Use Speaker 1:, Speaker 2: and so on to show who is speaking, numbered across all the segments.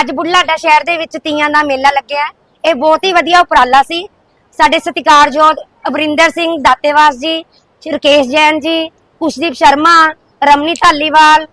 Speaker 1: ਅੱਜ ਬੁਢਲਾਡਾ ਸ਼ਹਿਰ ਦੇ ਵਿੱਚ ਤੀਆਂ ਦਾ ਮੇਲਾ ਲੱਗਿਆ ਇਹ ਬਹੁਤ ਹੀ ਵਧੀਆ ਉਪਰਾਲਾ ਸੀ। ਸਾਡੇ ਸਤਿਕਾਰਯੋਗ ਅਵਰਿੰਦਰ ਸਿੰਘ ਦਾਤੇਵਾਸ ਜੀ ਸ਼੍ਰੀ ਰਕੇਸ਼ ਜੈਨ ਜੀ ਕੁਸ਼ਦੀਪ ਸ਼ਰਮਾ, ਰਮਨੀ ਧਾਲੀਵਾਲ,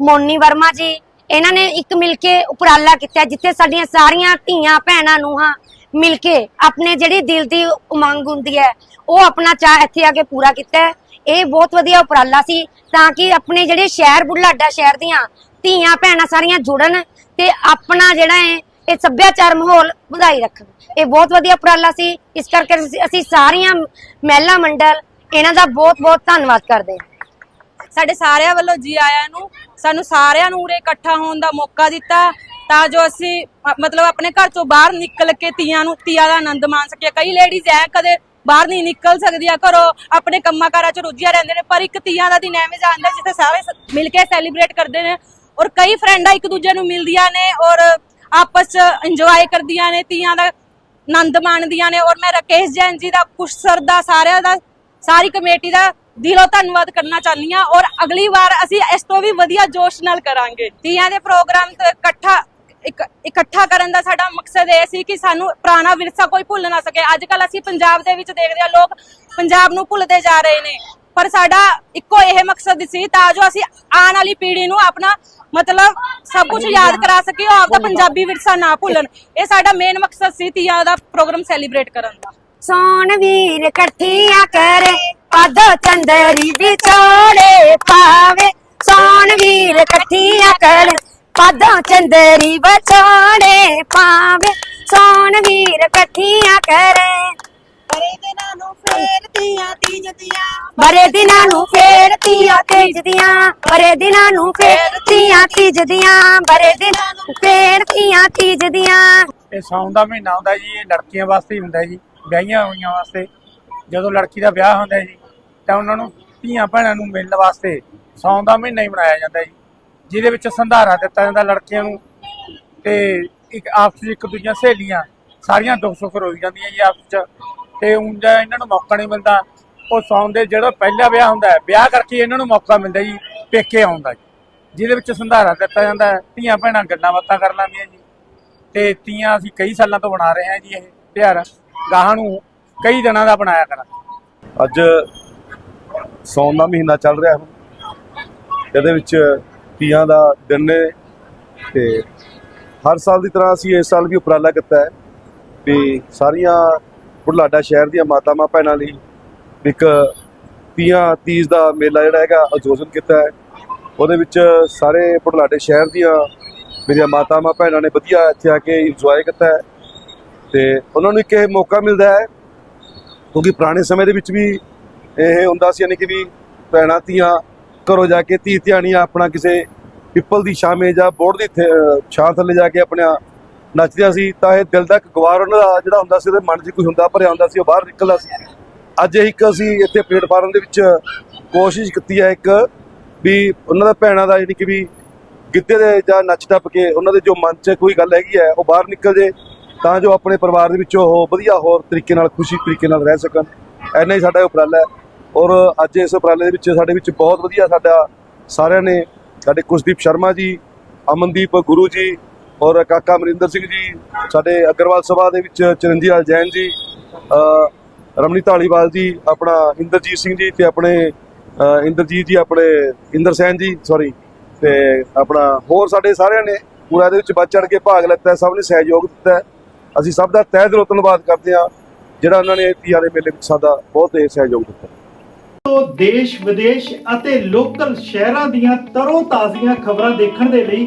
Speaker 1: ਮੋਨੀ ਵਰਮਾ ਜੀ, ਇਹਨਾਂ ਨੇ ਇੱਕ ਮਿਲ ਕੇ ਉਪਰਾਲਾ ਕੀਤਾ ਜਿੱਥੇ ਸਾਡੀਆਂ ਸਾਰੀਆਂ ਧੀਆਂ ਭੈਣਾਂ ਨੂੰ ਹਾਂ ਮਿਲ ਕੇ ਆਪਣੇ ਜਿਹੜੀ ਦਿਲ ਦੀ ਉਮੰਗ ਹੁੰਦੀ ਹੈ, ਉਹ ਆਪਣਾ ਚਾਹ ਇੱਥੇ ਆ ਕੇ ਪੂਰਾ ਕੀਤਾ ਇਹ ਬਹੁਤ ਵਧੀਆ ਉਪਰਾਲਾ ਸੀ, ਤਾਂ ਕਿ ਆਪਣੇ ਜਿਹੜੇ ਸ਼ਹਿਰ ਬੁਢਲਾਡਾ ਸ਼ਹਿਰ ਦੀਆਂ ਧੀਆਂ ਭੈਣਾਂ ਸਾਰੀਆਂ ਜੁੜਨ ਤੇ ਆਪਣਾ ਜਿਹੜਾ ਹੈ, ਇਹ ਸੱਭਿਆਚਾਰ ਮਾਹੌਲ ਵਧਾਈ ਰੱਖਣ। ਇਹ ਬਹੁਤ ਵਧੀਆ ਉਪਰਾਲਾ ਸੀ। ਇਸ ਕਰਕੇ ਅਸੀਂ- ਸਾਰੀਆਂ ਮਹਿਲਾ ਮੰਡਲ ਇਹਨਾਂ ਦਾ ਬਹੁਤ ਬਹੁਤ ਧੰਨਵਾਦ ਕਰਦੇ ਹਾਂ।
Speaker 2: ਸਾਡੇ ਸਾਰਿਆਂ ਵੱਲੋਂ ਜੀ ਆਇਆਂ ਨੂੰ, ਸਾਨੂੰ ਸਾਰਿਆਂ ਨੂੰ ਉਰੇ ਇਕੱਠਾ ਹੋਣ ਦਾ ਮੌਕਾ ਦਿੱਤਾ, ਤਾਂ ਜੋ ਅਸੀਂ ਮਤਲਬ ਆਪਣੇ ਘਰ ਤੋਂ ਬਾਹਰ ਨਿਕਲ ਕੇ ਤੀਆਂ ਨੂੰ, ਤੀਆਂ ਦਾ ਆਨੰਦ ਮਾਣ ਸਕੀਏ। ਕਈ ਲੇਡੀਜ਼ ਐ, ਕਦੇ ਬਾਹਰ ਨਹੀਂ ਨਿਕਲ ਸਕਦੀਆਂ ਘਰੋਂ, ਆਪਣੇ ਕੰਮਾਂ ਕਾਰਾਂ 'ਚ ਰੁੱਝੀਆਂ ਰਹਿੰਦੇ ਨੇ, ਪਰ ਇੱਕ ਤੀਆਂ ਦਾ ਦਿਨ ਐਵੇਂ ਜਾਂਦਾ ਜਿੱਥੇ ਸਾਰੇ ਮਿਲ ਕੇ ਸੈਲੀਬ੍ਰੇਟ ਕਰਦੇ ਨੇ। ਔਰ ਕਈ ਫਰੈਂਡਾਂ ਇੱਕ ਦੂਜੇ ਨੂੰ ਮਿਲਦੀਆਂ ਨੇ ਔਰ ਆਪਸ 'ਚ ਇੰਜੋਏ ਕਰਦੀਆਂ ਨੇ ਤੀਆਂ ਦਾ ਆਨੰਦ ਮਾਣਦੀਆਂ ਨੇ ਔਰ ਮੈਂ ਰਕੇਸ਼ ਜੈਨ ਜੀ ਦਾ ਕੁਸ਼ ਸਰ ਦਾ, ਸਾਰਿਆਂ ਦਾ, ਸਾਰੀ ਕਮੇਟੀ ਦਾ ਦਿਲੋਂ ਧੰਨਵਾਦ ਕਰਨਾ ਚਾਹੁੰਦੀ ਹਾਂ ਔਰ ਅਗਲੀ ਵਾਰ ਅਸੀਂ ਇਸ ਤੋਂ ਵੀ ਵਧੀਆ ਜੋਸ਼ ਨਾਲ ਕਰਾਂਗੇ। ਤੀਆਂ ਦੇ ਪ੍ਰੋਗਰਾਮ ਤੇ ਇਕੱਠਾ ਇਕੱਠਾ ਕਰਨ ਦਾ ਸਾਡਾ ਮਕਸਦ ਇਹ ਸੀ ਕਿ ਸਾਨੂੰ ਪੁਰਾਣਾ ਵਿਰਸਾ ਕੋਈ ਭੁੱਲ ਨਾ ਸਕੇ। ਅੱਜ ਕੱਲ ਅਸੀਂ ਪੰਜਾਬ ਦੇ ਵਿੱਚ ਦੇਖਦੇ ਹਾਂ, ਲੋਕ ਪੰਜਾਬ ਨੂੰ ਭੁੱਲਦੇ ਜਾ ਰਹੇ ਨੇ। ਪਰ ਸਾਡਾ ਇੱਕੋ ਇਹ ਮਕਸਦ ਸੀ ਤਾਂ ਜੋ ਅਸੀਂ ਆਉਣ ਵਾਲੀ ਪੀੜ੍ਹੀ ਨੂੰ ਆਪਣਾ ਮਤਲਬ ਸਭ ਕੁਝ ਯਾਦ ਕਰਾ ਸਕੀਏ ਔਰ ਆਪਦਾ ਪੰਜਾਬੀ ਵਿਰਸਾ ਨਾ ਭੁੱਲਣ। ਇਹ ਸਾਡਾ ਮੇਨ ਮਕਸਦ ਸੀ ਤੀਆਂ ਦਾ ਪ੍ਰੋਗਰਾਮ ਸੈਲੀਬ੍ਰੇਟ ਕਰਨ ਦਾ।
Speaker 1: ਸੋਨ ਵੀਰ ਇਕੱਠੀਆਂ ਕਰੇ ਪਾਦੋ ਚੰਦਰੀ ਵਿਛੋੜੇ ਪਾਵੇ। ਸੋਨ ਵੀਰ ਇਕੱਠੀਆਂ ਕਰੇ ਪਾਦੋ ਚੰਦਰੀ ਵਿਛੋੜੇ ਪਾਵੇ। ਸੋਨ ਵੀਰ ਇਕੱਠੀਆਂ ਕਰੇ
Speaker 3: ਤੀਜਦੀਆਂ
Speaker 1: ਬਰੇ ਦਿਨਾਂ ਨੂੰ ਫੇਰ ਤੀਆਂ ਤੀਜਦੀਆਂ ਬਰੇ ਦਿਨਾਂ ਨੂੰ ਫੇਰ ਤੀਆਂ ਤੀਜਦੀਆਂ ਬਰੇ ਦਿਨਾਂ ਨੂੰ ਫੇਰ ਤੀਆਂ ਤੀਜਦੀਆਂ
Speaker 4: ਇਹ ਸਾਉਣ ਦਾ ਮਹੀਨਾ ਹੁੰਦਾ ਜੀ ਇਹ ਲੜਕੀਆਂ ਵਾਸਤੇ ਹੀ ਹੁੰਦਾ ਜੀ ਵਿਆਹੀਆਂ ਹੋਈਆਂ ਵਾਸਤੇ। ਜਦੋਂ ਲੜਕੀ ਦਾ ਵਿਆਹ ਹੁੰਦਾ ਜੀ ਤਾਂ ਉਹਨਾਂ ਨੂੰ ਧੀਆਂ ਭੈਣਾਂ ਨੂੰ ਮਿਲਣ ਵਾਸਤੇ ਸਾਉਣ ਦਾ ਮਹੀਨਾ ਹੀ ਮਨਾਇਆ ਜਾਂਦਾ ਜੀ। ਜਿਹਦੇ ਵਿੱਚ ਸੰਧਾਰਾ ਦਿੱਤਾ ਜਾਂਦਾ ਲੜਕੀਆਂ ਨੂੰ ਤੇ ਇੱਕ ਆਪਸ ਵਿੱਚ ਇੱਕ ਦੂਜੀਆਂ ਸਹੇਲੀਆਂ ਸਾਰੀਆਂ ਦੁੱਖ ਸੁੱਖ ਰੋਈ ਜਾਂਦੀਆਂ ਜੀ ਆਪਸ ਚ ਤੇ ਉਂਝਾ ਇਹਨਾਂ ਨੂੰ ਮੌਕਾ ਨਹੀਂ ਮਿਲਦਾ। ਉਹ ਸਾਉਣ ਜਿਹੜਾ ਪਹਿਲਾ ਵਿਆਹ ਹੁੰਦਾ ਹੈ, ਵਿਆਹ ਕਰਕੇ ਇਹਨਾਂ ਨੂੰ ਮੌਕਾ ਮਿਲਦਾ ਜੀ, ਪੇਕੇ ਆਉਣ ਜੀ। ਜਿਹਦੇ ਵਿੱਚ ਸੰਧਾਰਾ ਦਿੱਤਾ ਜਾਂਦਾ ਹੈ, ਧੀਆਂ ਭੈਣਾਂ ਗੱਲਾਂ ਬਾਤਾਂ ਕਰ ਲੈਂਦੀਆਂ ਜੀ। ਤੇ ਤੀਆਂ ਅਸੀਂ ਕਈ ਸਾਲਾਂ ਤੋਂ ਬਣਾ ਰਹੇ ਹਾਂ ਜੀ ਇਹ ਤਿਉਹਾਰ। ਗਾਹਾਂ ਨੂੰ ਕਈ ਦਿਨਾਂ ਦਾ ਬਣਾਇਆ ਕਰਾਂ
Speaker 5: ਅੱਜ ਸੌਣ ਦਾ ਮਹੀਨਾ ਚੱਲ ਰਿਹਾ ਹੁਣ। ਇਹਦੇ ਵਿੱਚ ਤੀਆਂ ਦਾ ਦਿਨ ਨੇ ਤੇ ਹਰ ਸਾਲ ਦੀ ਤਰ੍ਹਾਂ ਅਸੀਂ ਇਸ ਸਾਲ ਵੀ ਉਪਰਾਲਾ ਕੀਤਾ ਹੈ ਵੀ ਸਾਰੀਆਂ ਬੁਢਲਾਡਾ ਸ਼ਹਿਰ ਦੀਆਂ ਮਾਤਾਵਾਂ ਭੈਣਾਂ ਲਈ ਇੱਕ ਤੀਆਂ ਤੀਜ ਦਾ ਮੇਲਾ ਜਿਹੜਾ ਹੈਗਾ ਆਯੋਜਨ ਕੀਤਾ ਹੈ। ਉਹਦੇ ਵਿੱਚ ਸਾਰੇ ਬੁਢਲਾਡੇ ਸ਼ਹਿਰ ਦੀਆਂ ਮੇਰੀਆਂ ਮਾਤਾਵਾਂ ਭੈਣਾਂ ਨੇ ਵਧੀਆ ਇੱਥੇ ਆ ਕੇ ਇੰਜੋਏ ਕੀਤਾ ਹੈ ਤੇ ਉਹਨਾਂ ਨੂੰ ਇੱਕ ਇਹ ਮੌਕਾ ਮਿਲਦਾ ਹੈ, ਕਿਉਂਕਿ ਪੁਰਾਣੇ ਸਮੇਂ ਦੇ ਵਿੱਚ ਵੀ ਇਹ ਹੁੰਦਾ ਸੀ, ਯਾਨੀ ਕਿ ਵੀ ਭੈਣਾਂ ਧੀਆਂ ਘਰੋਂ ਜਾ ਕੇ ਧੀ ਧਿਆਣੀਆਂ ਆਪਣਾ ਕਿਸੇ ਪਿੱਪਲ ਦੀ ਛਾਵੇਂ ਜਾਂ ਬੋਰਡ ਦੀ ਥ- ਛਾਂ ਥੱਲੇ ਜਾ ਕੇ ਆਪਣਾ ਨੱਚਦਿਆਂ ਸੀ, ਤਾਂ ਇਹ ਦਿਲ ਦਾ ਇੱਕ ਗਵਾਰ ਉਹਨਾਂ ਦਾ ਜਿਹੜਾ ਹੁੰਦਾ ਸੀ, ਉਹਦੇ ਮਨ 'ਚ ਕੋਈ ਹੁੰਦਾ, ਭਰਿਆ ਹੁੰਦਾ ਸੀ, ਉਹ ਬਾਹਰ ਨਿਕਲਦਾ ਸੀ। ਅੱਜ ਇੱਕ ਅਸੀਂ ਇੱਥੇ ਪਲੇਟਫਾਰਮ ਦੇ ਵਿੱਚ ਕੋਸ਼ਿਸ਼ ਕੀਤੀ ਹੈ ਇੱਕ ਵੀ ਉਹਨਾਂ ਦਾ ਭੈਣਾਂ ਦਾ ਯਾਨੀ ਕਿ ਵੀ ਗਿੱਧੇ ਦੇ ਜਾਂ ਨੱਚ ਟੱਪ ਕੇ ਉਹਨਾਂ ਦੇ ਜੋ ਮਨ 'ਚ ਕੋਈ ਗੱਲ ਹੈਗੀ ਹੈ, ਉਹ ਬਾਹਰ ਨਿਕਲ ਜੇ, ਤਾਂ ਜੋ ਆਪਣੇ ਪਰਿਵਾਰ ਦੇ ਵਿੱਚ ਉਹ ਵਧੀਆ ਹੋਰ ਤਰੀਕੇ ਨਾਲ, ਖੁਸ਼ੀ ਤਰੀਕੇ ਨਾਲ ਰਹਿ ਸਕਣ। ਐਨਾ ਹੀ ਸਾਡਾ ਉਪਰਾਲਾ ਹੈ। ਔਰ ਅੱਜ ਇਸ ਉਪਰਾਲੇ ਦੇ ਵਿੱਚ ਸਾਡੇ ਵਿੱਚ ਬਹੁਤ ਵਧੀਆ ਸਾਡਾ ਸਾਰਿਆਂ ਨੇ, ਸਾਡੇ ਕੁਸ਼ਦੀਪ ਸ਼ਰਮਾ ਜੀ, ਅਮਨਦੀਪ ਗੁਰੂ ਜੀ ਔਰ ਕਾਕਾ ਅਮਰਿੰਦਰ ਸਿੰਘ ਜੀ, ਸਾਡੇ ਅਗਰਵਾਲ ਸਭਾ ਦੇ ਵਿੱਚ ਚਰਨਜੀਤ ਲਾਲ ਜੈਨ ਜੀ ਰਮਣੀ ਰਮਨੀ ਢਾਲੀਵਾਲ ਜੀ, ਆਪਣਾ ਇੰਦਰਜੀਤ ਸਿੰਘ ਜੀ ਤੇ ਆਪਣੇ ਇੰਦਰਜੀਤ ਜੀ, ਆਪਣੇ ਇੰਦਰ ਸੈਨ ਜੀ ਸੌਰੀ ਤੇ ਆਪਣਾ ਹੋਰ ਸਾਡੇ ਸਾਰਿਆਂ ਨੇ ਪੂਰਾ ਇਹਦੇ ਵਿੱਚ ਵੱਧ ਚੜ ਕੇ ਭਾਗ ਲਿੱਤਾ, ਸਭ ਨੇ ਸਹਿਯੋਗ ਦਿੱਤਾ ਅਸੀਂ ਸਭ ਦਾ ਤਹਿ ਦਿਲੋਂ ਧੰਨਵਾਦ ਕਰਦੇ ਹਾਂ, ਜਿਹੜਾ ਉਹਨਾਂ ਨੇ ਤੀਆਂ ਦੇ ਮੇਲੇ ਵਿੱਚ ਸਾਡਾ ਬਹੁਤ ਸਹਿਯੋਗ ਦਿੱਤਾ।
Speaker 6: ਤੋਂ ਦੇਸ਼ ਵਿਦੇਸ਼ ਅਤੇ ਲੋਕਲ ਸ਼ਹਿਰਾਂ ਦੀਆਂ ਤਰੋ ਤਾਜ਼ੀਆਂ ਖਬਰਾਂ ਦੇਖਣ ਦੇ ਲਈ